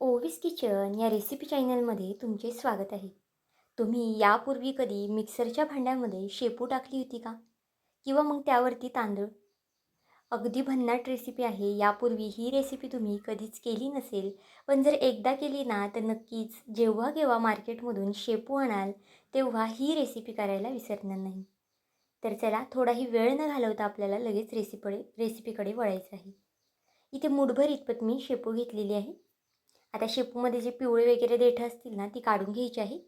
ओवीस kitchen या recipe चॅनलमध्ये तुमचे स्वागत आहे. तुम्ही यापूर्वी कधी मिक्सरच्या भांड्यामध्ये शेपू टाकली होती का? किंवा मग त्यावरती तांदूळ? अगदी भन्नाट रेसिपी आहे यापूर्वी ही रेसिपी तुम्ही कधीच केली नसेल. पण जर एकदा केली ना तर नक्कीच जेव्हा केव्हा मार्केटमधून शेपू आणाल तेव्हा ही रेसिपी करायला विसरणार नाही. तर चला थोडाही वेळ न घालवता आपल्याला लगेच रेसिपीकडे रेसिपीकडे वळायचं आहे. इथे मुठभर इतपत मी शेपू घेतलेली आहे. आता शेपूमध्ये जे पिवळे वगैरे देठं असतील ना ती काढून घ्यायची आहे.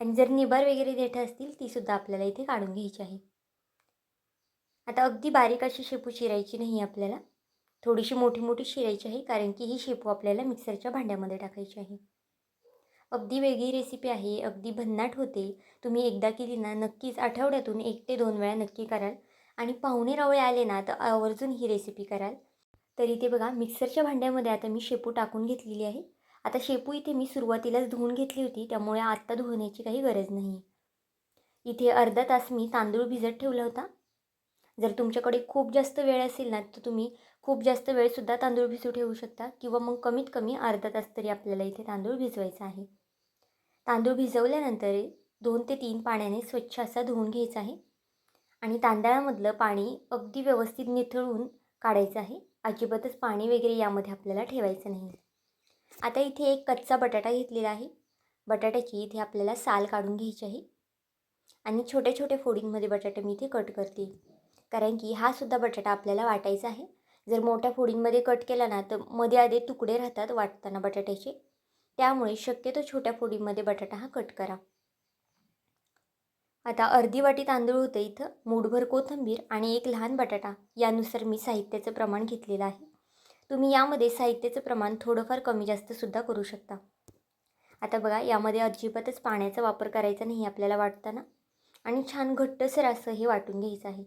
आणि जर निबार वगैरे देठं असतील तीसुद्धा आपल्याला इथे काढून घ्यायची आहे. आता अगदी बारीक अशी शेपू चिरायची नाही आपल्याला. थोडीशी मोठी मोठी चिरायची आहे कारण की ही शेपू आपल्याला मिक्सरच्या भांड्यामध्ये टाकायची आहे. अगदी वेगळी रेसिपी आहे अगदी भन्नाट होते. तुम्ही एकदा केली ना नक्कीच आठवड्यातून एक ते दोन वेळा नक्की कराल. आणि पाहुणे रावळे आले ना तर आवर्जून ही रेसिपी कराल. तर इथे बघा मिक्सरच्या भांड्यामध्ये आता मी शेपू टाकून घेतलेली आहे. आता शेपू इथे मी सुरुवातीलाच धुवून घेतली होती त्यामुळे आत्ता धुवण्याची काही गरज नाही इथे अर्धा तास मी तांदूळ भिजत ठेवला होता. जर तुमच्याकडे खूप जास्त वेळ असेल ना तर तुम्ही खूप जास्त वेळसुद्धा तांदूळ भिजू ठेवू शकता किंवा मग कमीत कमी अर्धा तास तरी आपल्याला इथे तांदूळ भिजवायचा आहे. तांदूळ भिजवल्यानंतर दोन ते तीन पाण्याने स्वच्छ असा धुवून घ्यायचा आहे. आणि तांदळामधलं पाणी अगदी व्यवस्थित निथळून काढायचं आहे. अजिबातच पाणी वगैरे यामध्ये आपल्याला ठेवायचं नाही. आता इथे एक कच्चा बटाटा घेतलेला आहे. बटाट्याची इथे आपल्याला साल काढून घ्यायची आहे. आणि छोट्या छोट्या फोडींमध्ये बटाटे मी इथे कट करते. कारण की हा सुद्धा बटाटा आपल्याला वाटायचा आहे. जर मोठ्या फोडींमध्ये कट केला ना तर मध्ये आधे तुकडे राहतात वाटताना बटाट्याचे. त्यामुळे शक्यतो छोट्या फोडींमध्ये बटाटा हा कट करा. आता अर्धी वाटी तांदूळ होतं इथं मूठभर कोथिंबीर आणि एक लहान बटाटा यानुसार मी साहित्याचं प्रमाण घेतलेलं आहे. तुम्ही यामध्ये साहित्याचं प्रमाण थोडंफार कमी जास्तसुद्धा करू शकता. आता बघा यामध्ये अजिबातच पाण्याचा वापर करायचा नाही आपल्याला वाटताना. आणि छान घट्टसर असं हे वाटून घ्यायचं आहे.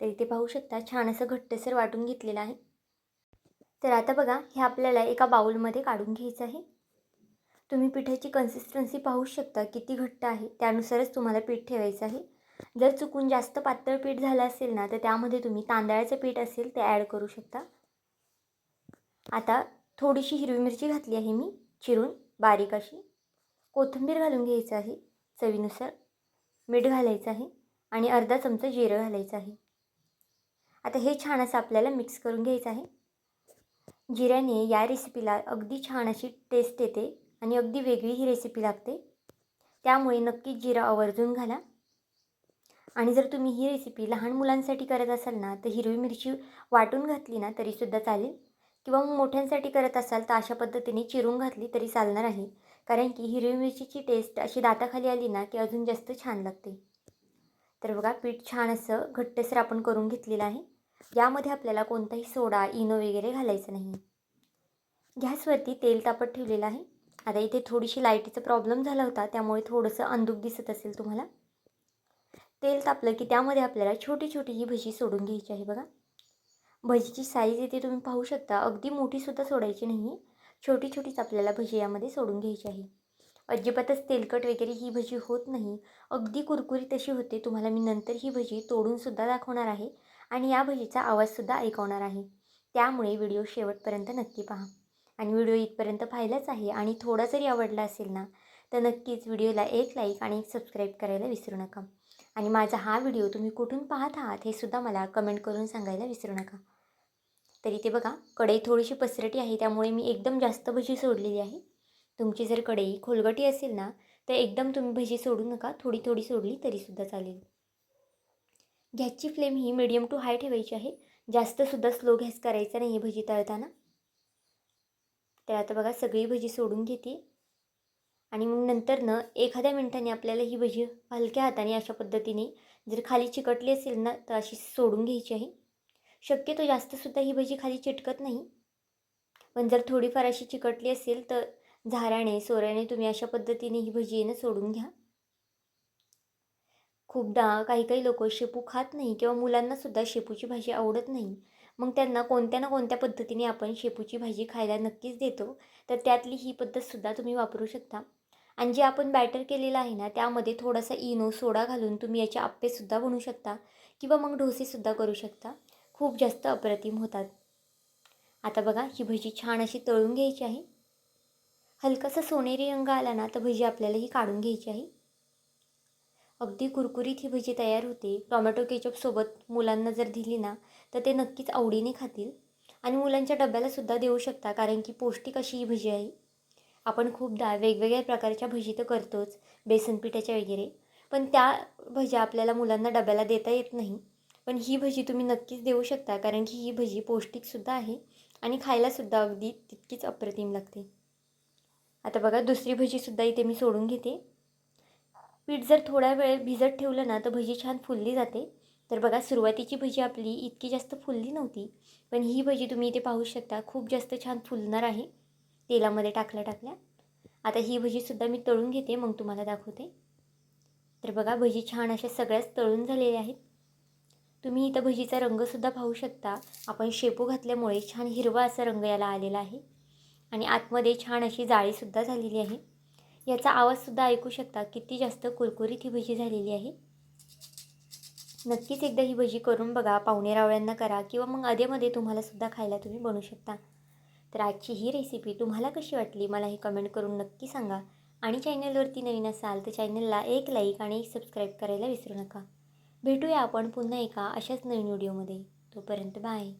तर इथे पाहू शकता छान असं घट्टसर वाटून घेतलेलं आहे. तर आता बघा हे आपल्याला एका बाऊलमध्ये काढून घ्यायचं आहे. तुम्ही पिठाची कन्सिस्टन्सी पाहू शकता किती घट्ट आहे त्यानुसारच तुम्हाला पीठ ठेवायचं आहे. जर चुकून जास्त पातळ पीठ झालं असेल ना तर त्यामध्ये तुम्ही तांदळाचं पीठ असेल ते ॲड करू शकता. आता थोडीशी हिरवी मिरची घातली आहे मी चिरून बारीक अशी. कोथिंबीर घालून घ्यायचं आहे चवीनुसार. मीठ घालायचं आहे आणि अर्धा चमचा जिरं घालायचं आहे. आता हे छान असं आपल्याला मिक्स करून घ्यायचं आहे. जिऱ्याने या रेसिपीला अगदी छान अशी टेस्ट येते. आणि अगदी वेगळी ही रेसिपी लागते. त्यामुळे नक्कीच जिरा आवर्जून घाला. आणि जर तुम्ही ही रेसिपी लहान मुलांसाठी करत असाल ना तर हिरवी मिरची वाटून घातली ना तरीसुद्धा चालेल. किंवा मग मोठ्यांसाठी करत असाल तर अशा पद्धतीने चिरून घातली तरी चालणार आहे. कारण की हिरवी मिरचीची टेस्ट अशी दाताखाली आली ना की अजून जास्त छान लागते. तर बघा पीठ छान असं घट्टसर आपण करून घेतलेलं आहे. यामध्ये आपल्याला कोणताही सोडा इनो वगैरे घालायचं नाही. गॅसवरती तेल तापत ठेवलेलं आहे. आता इथे थोडीशी लाईटीचा प्रॉब्लेम झाला होता त्यामुळे थोडंसं अंदूक दिसत असेल तुम्हाला. तेल तापलं की त्यामध्ये आपल्याला छोटी छोटी ही भजी सोडून घ्यायची आहे बघा. भजीची साईज इथे तुम्ही पाहू शकता अगदी मोठीसुद्धा सोडायची नाही छोटी छोटीच आपल्याला भजी यामध्ये सोडून घ्यायची आहे. अजिबातच तेलकट वगैरे ही भजी होत नाही. अगदी कुरकुरीत अशी होते. तुम्हाला मी नंतर ही भजी तोडूनसुद्धा दाखवणार आहे आणि या भजीचा आवाजसुद्धा ऐकवणार आहे. त्यामुळे व्हिडिओ शेवटपर्यंत नक्की पहा. आणि व्हिडिओ इथपर्यंत पाहिलाच आहे आणि थोडा जरी आवडला असेल ना तर नक्कीच व्हिडिओला एक लाईक आणि एक सबस्क्राईब करायला विसरू नका. आणि माझा हा व्हिडिओ तुम्ही कुठून पाहत आहात हे सुद्धा मला कमेंट करून सांगायला विसरू नका. तरी ते बघा कढई थोडीशी पसरटी आहे त्यामुळे मी एकदम जास्त भजी सोडलेली आहे. तुमची जर कढई खोलगटी असेल ना तर एकदम तुम्ही भजी सोडू नका थोडी थोडी सोडली तरीसुद्धा चालेल. गॅसची फ्लेम ही मिडियम टू हाय ठेवायची आहे. जास्तसुद्धा स्लो गॅस करायचा नाही भजी तळताना. तर आता बघा सगळी भजी सोडून घेते. आणि मग नंतर न एखाद्या मिनटाने आपल्याला ही भजी हलक्या हाताने अशा पद्धतीने जर खाली चिकटली असेल ना तर अशी सोडून घ्यायची आहे. शक्यतो जास्तसुद्धा ही भजी खाली चिटकत नाही. पण जर थोडीफार अशी चिकटली असेल तर झाऱ्याने सोऱ्याने तुम्ही अशा पद्धतीने ही भजी येणं सोडून घ्या. खूपदा काही काही लोक शेपू खात नाही किंवा मुलांनासुद्धा शेपूची भाजी आवडत नाही. मग त्यांना कोणत्या ना कोणत्या पद्धतीने आपण शेपूची भाजी खायला नक्कीच देतो तर त्यातली ही पद्धतसुद्धा तुम्ही वापरू शकता. आणि जे आपण बॅटर केलेलं आहे ना त्यामध्ये थोडासा इनो सोडा घालून तुम्ही याचे आप्पेसुद्धा बनवू शकता किंवा मग डोसेसुद्धा करू शकता. खूप जास्त अप्रतिम होतात. आता बघा ही भजी छान अशी तळून घ्यायची आहे. हलकासा सोनेरी रंग आला ना तर भजी आपल्याला ही काढून घ्यायची आहे. अगदी कुरकुरीत ही भजी तयार होते. टॉमॅटो केचपसोबत मुलांना जर दिली ना तर ते नक्कीच आवडीने खातील. आणि मुलांच्या डब्यालासुद्धा देऊ शकता कारण की पौष्टिक अशी ही भजी आहे. आपण खूपदा वेगवेगळ्या प्रकारच्या भजी तर करतोच बेसन पिठाच्या वगैरे. पण त्या भज्या आपल्याला मुलांना डब्याला देता येत नाही. पण ही भजी तुम्ही नक्कीच देऊ शकता कारण की ही भजी पौष्टिकसुद्धा आहे आणि खायलासुद्धा अगदी तितकीच अप्रतिम लागते. आता बघा दुसरी भजीसुद्धा इथे मी सोडून घेते. पीठ जर थोडा वेळ भिजत ठेवलं ना तर भजी छान फुलली जाते. तर बघा सुरुवातीची भजी आपली इतकी जास्त फुलली नव्हती पण ही भजी तुम्ही इथे पाहू शकता खूप जास्त छान फुलणार आहे. तेलामध्ये टाकल्या टाकल्या. आता ही भजीसुद्धा मी तळून घेते मग तुम्हाला दाखवते. तर बघा भजी छान अशा सगळ्याच तळून झालेल्या आहेत. तुम्ही इथं भजीचा रंगसुद्धा पाहू शकता. आपण शेपू घातल्यामुळे छान हिरवा असा रंग याला आलेला आहे. आणि आतमध्ये छान अशी जाळीसुद्धा झालेली आहे. याचा आवाजसुद्धा ऐकू शकता. किती जास्त कुरकुरीत ही भजी झालेली आहे. नक्कीच एकदा ही भजी करून बघा. पाहुणे रावळ्यांना करा किंवा मग अधेमध्ये तुम्हालासुद्धा खायला तुम्ही बनवू शकता. तर आजची ही रेसिपी तुम्हाला कशी वाटली? मला हे कमेंट करून नक्की सांगा. आणि चॅनलवरती नवीन असाल तर चॅनलला एक लाईक आणि एक सबस्क्राईब करायला विसरू नका. भेटूया आपण पुन्हा एका अशाच नवीन व्हिडिओमध्ये तोपर्यंत बाय